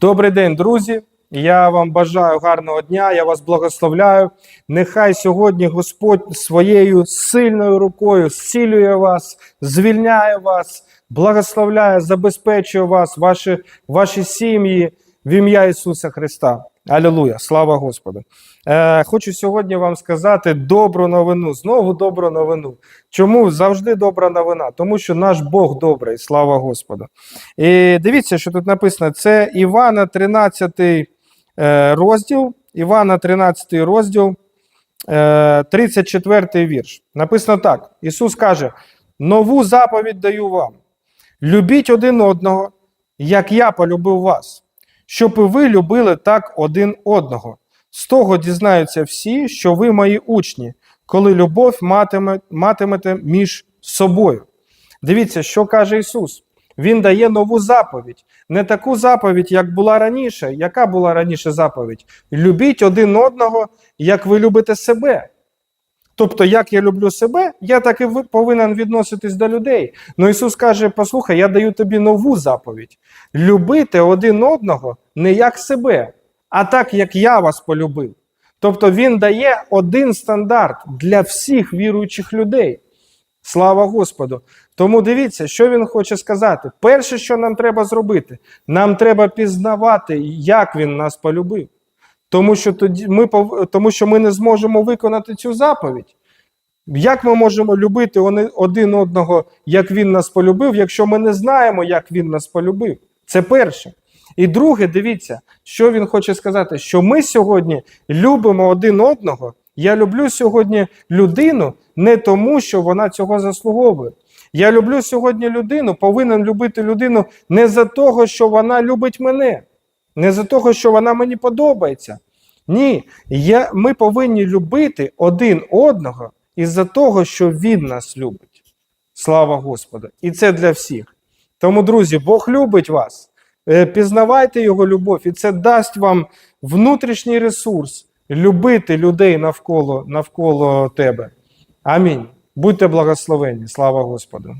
Добрий день, друзі. Я вам бажаю гарного дня. Я вас благословляю. Нехай сьогодні Господь своєю сильною рукою зцілює вас, звільняє вас, благословляє, забезпечує вас, ваші, ваші сім'ї в ім'я Ісуса Христа. Алілуя! Слава Господу! Е, хочу сьогодні вам сказати добру новину. Знову добру новину. Чому завжди добра новина? Тому що наш Бог добрий, слава Господу. І дивіться, що тут написано: це Івана 13 е, розділ. Івана 13 розділ, е, 34 вірш. Написано так: Ісус каже: Нову заповідь даю вам. Любіть один одного, як я полюбив вас, щоб і ви любили так один одного. З того дізнаються всі, що ви мої учні, коли любов матиме, матимете між собою. Дивіться, що каже Ісус. Він дає нову заповідь. Не таку заповідь, як була раніше. Яка була раніше заповідь? Любіть один одного, як ви любите себе. Тобто, як я люблю себе, я так і повинен відноситись до людей. Ну Ісус каже: послухай, я даю тобі нову заповідь: любити один одного не як себе, а так, як я вас полюбив. Тобто Він дає один стандарт для всіх віруючих людей. Слава Господу. Тому дивіться, що він хоче сказати. Перше, що нам треба зробити, нам треба пізнавати, як він нас полюбив. Тому що, тоді ми, тому що ми не зможемо виконати цю заповідь. Як ми можемо любити один одного, як він нас полюбив, якщо ми не знаємо, як він нас полюбив? Це перше. І друге, дивіться, що він хоче сказати, що ми сьогодні любимо один одного. Я люблю сьогодні людину не тому, що вона цього заслуговує. Я люблю сьогодні людину, повинен любити людину не за того, що вона любить мене, не за того, що вона мені подобається. Ні, я, ми повинні любити один одного із-за того, що він нас любить. Слава Господу! І це для всіх. Тому, друзі, Бог любить вас. Е, Пізнавайте його любов, і це дасть вам внутрішній ресурс любити людей навколо, навколо тебе. Амінь. Будьте благословені. Слава Господу.